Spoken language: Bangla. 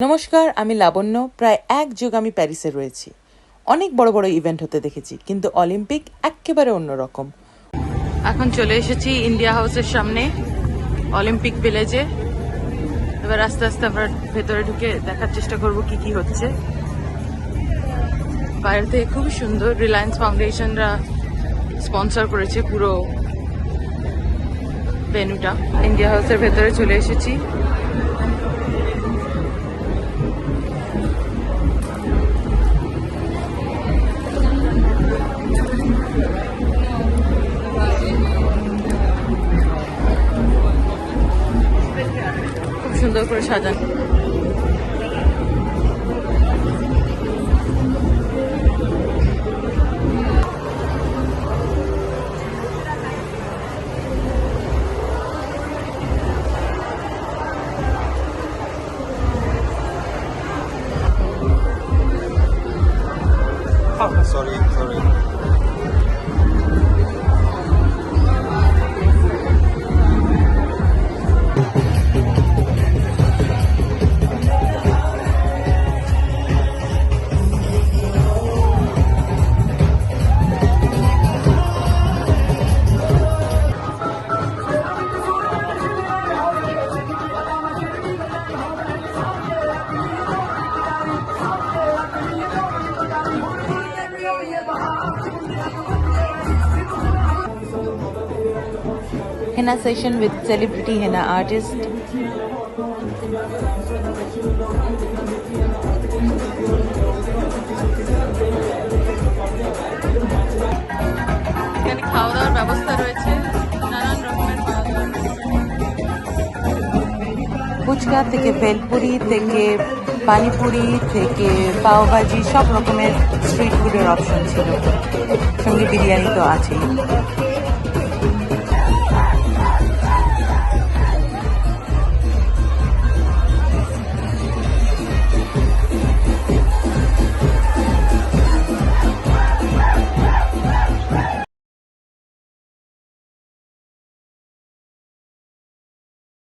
নমস্কার, আমি লাবণ্য। প্রায় এক যুগ আমি প্যারিসে রয়েছি। অনেক বড় বড় ইভেন্ট হতে দেখেছি, কিন্তু অলিম্পিক একেবারে অন্যরকম। এখন চলে এসেছি ইন্ডিয়া হাউসের সামনে অলিম্পিক ভিলেজে এবার আস্তে আস্তে আমরা ভেতরে ঢুকে দেখার চেষ্টা করব কি কি হচ্ছে। বাইরে থেকে খুবই সুন্দর রিলায়েন্স ফাউন্ডেশনরা স্পন্সর করেছে পুরো ভেনুটা ইন্ডিয়া হাউসের ভেতরে চলে এসেছি। সুন্দর করে সাজানো Oh, sorry, sorry. Henna session with celebrity henna artist. এখানে খাওয়া দাওয়ার ব্যবস্থা রয়েছে। নানান রকমের ফুচকা থেকে ভেলপুরি থেকে পানিপুরি থেকে পাওভাজি সব রকমের স্ট্রিট ফুডের অপশন ছিল। সঙ্গে বিরিয়ানি তো আছেই।